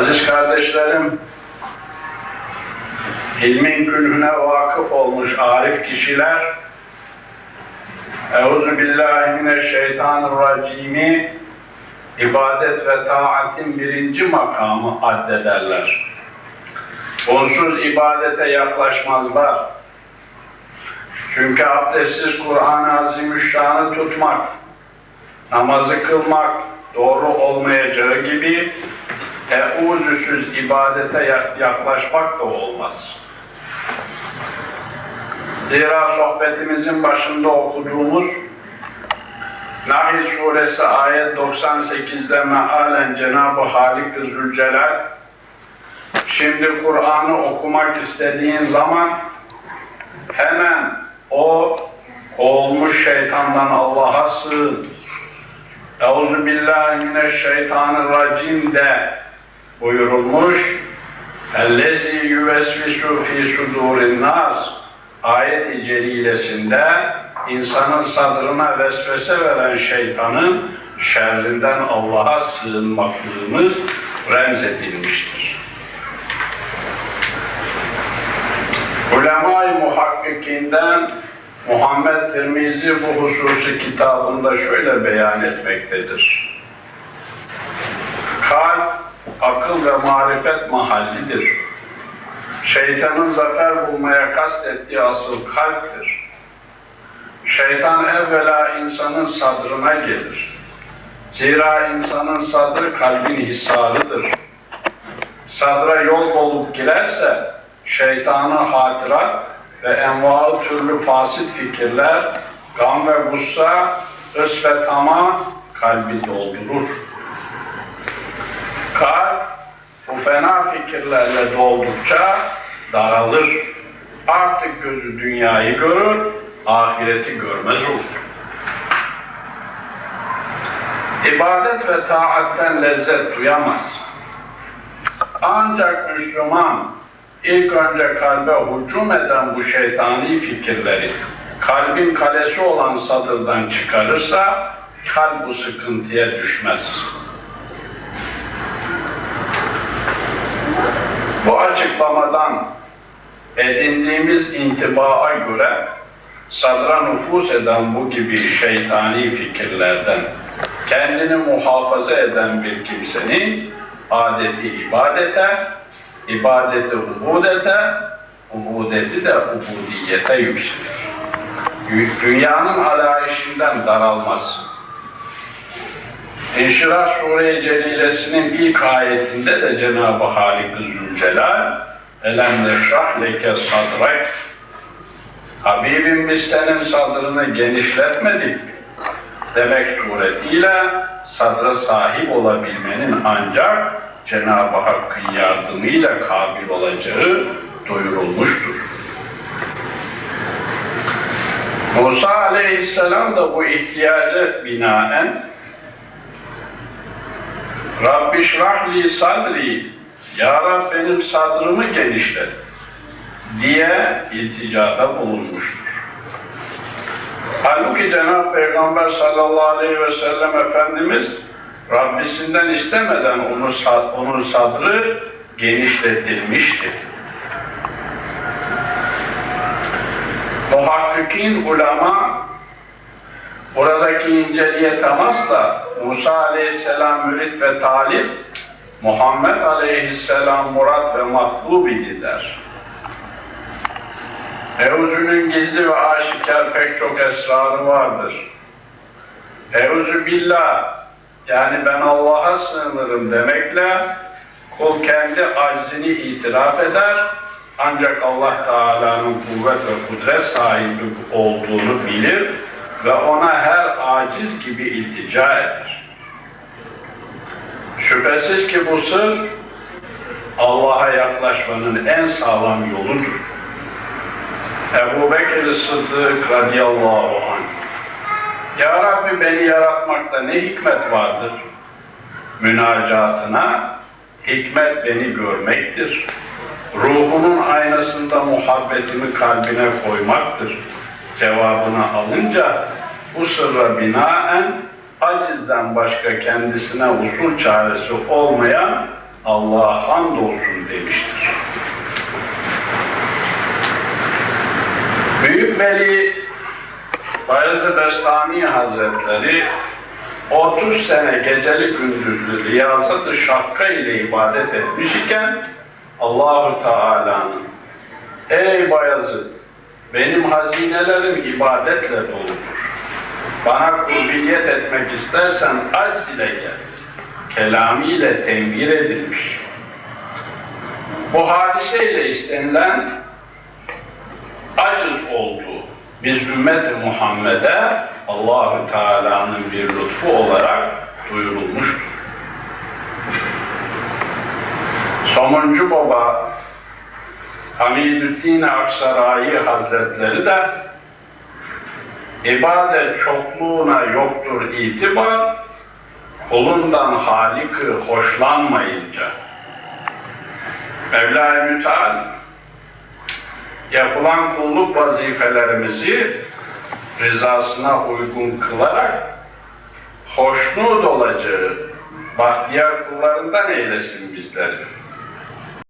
Aziz kardeşlerim, ilmin külhüne vakıf olmuş arif kişiler, Euzu billahi mineşşeytanirracimi ibadet ve taatin birinci makamı addederler. Onsuz ibadete yaklaşmazlar. Çünkü abdestsiz Kur'an-ı Azimüşşan'ı tutmak, namazı kılmak doğru olmayacağı gibi teuzüsüz ibadete yaklaşmak da olmaz. Zira sohbetimizin başında okuduğumuz Nahl suresi ayet 98'de mealen Cenab-ı Halik-i Zülcelal şimdi Kur'an'ı okumak istediğin zaman hemen o olmuş şeytandan Allah'a sığın. Euzu billahi mineşşeytanirracim de buyurulmuş. Ellezî yüvesvisu fî sudûrin nas ayet-i celilesinde insanın sadrına vesvese veren şeytanın şerrinden Allah'a sığınmaklığımız remzedilmiştir. Ulema-i muhakkikinden Muhammed Tirmizi bu hususi kitabında şöyle beyan etmektedir. Akıl ve marifet mahallidir. Şeytanın zafer bulmaya kastettiği asıl kalptir. Şeytan evvela insanın sadrına gelir. Zira insanın sadrı kalbin hisarıdır. Sadra yol olup girerse şeytanı hatırat ve envaı türlü fasit fikirler, gam ve gussa, hırs ve tamah kalbi doldurur. Fikirlerle doldukça daralır. Artık gözü dünyayı görür, ahireti görmez olur. İbadet ve taatten lezzet duyamaz. Ancak Müslüman ilk önce kalbe hücum eden bu şeytani fikirleri kalbin kalesi olan satırdan çıkarırsa kalp bu sıkıntıya düşmez. Açıklamadan edindiğimiz intibaa göre sadra nüfus eden bu gibi şeytani fikirlerden kendini muhafaza eden bir kimsenin adeti ibadete, ibadeti ubudete, ubudeti de ubudiyete yükselir. Dünyanın alayişinden daralmaz. İnşirah Sure-i Celilesi'nin ilk ayetinde de Cenab-ı Halik-i Zülcelal Elem neşrah leke sadrak Habibim biz senin sadrını genişletmedik? Demek suretiyle sadra sahip olabilmenin ancak Cenab-ı Hakk'ın yardımıyla kabil olacağı duyurulmuştur. Musa aleyhisselam da bu ihtiyaca binaen Rabbi şrahli sadri Ya Rab benim sadrımı genişlet diye ilticada bulunmuştur. Halbuki Cenab-ı Peygamber sallallahu aleyhi ve sellem Efendimiz Rabbisinden istemeden onu, onun sadrı genişletilmişti. Muhakkikin ulema buradaki inceliğe temasla Musa aleyhisselam mürit ve talip Muhammed aleyhisselam murat ve matlub idiler. Mevzunun gizli ve aşikar pek çok esrarı vardır. Evzu billah yani ben Allah'a sığınırım demekle kul kendi aczini itiraf eder ancak Allah Teala'nın kuvvet ve kudret sahibi olduğunu bilir ve ona her aciz gibi iltica eder. Şüphesiz ki bu sır Allah'a yaklaşmanın en sağlam yoludur. Ebu Bekir Sıddık radıyallahu anh Ya Rabbi beni yaratmakta ne hikmet vardır? Münacatına hikmet beni görmektir. Ruhumun aynasında muhabbetimi kalbine koymaktır. Cevabını alınca bu sırra binaen acizden başka kendisine usul çaresi olmayan Allah'a hamdolsun demiştir. Büyük Veli Bayezid Bestami Hazretleri 30 sene geceli gündüzlü riyazat-ı şakka ile ibadet etmiş iken Allahu Teala'nın Ey Bayezid benim hazinelerim ibadetle doludur. Bana kurbiyet etmek istersen acz ile gel. Kelamiyle tembir edilmiş. Bu hadiseyle istenilen aciz oldu. Biz ümmet-i Muhammed'e Allahü Teala'nın bir lütfu olarak duyurulmuştur. Somuncu Baba Hamidüddin Aksaray Hazretleri de ibadet çokluğuna yoktur itibar, kulundan Halik'i hoşlanmayınca. Mevla-i Müteal yapılan kulluk vazifelerimizi rızasına uygun kılarak hoşnut olacağı bahtiyar kullarından eylesin bizleri.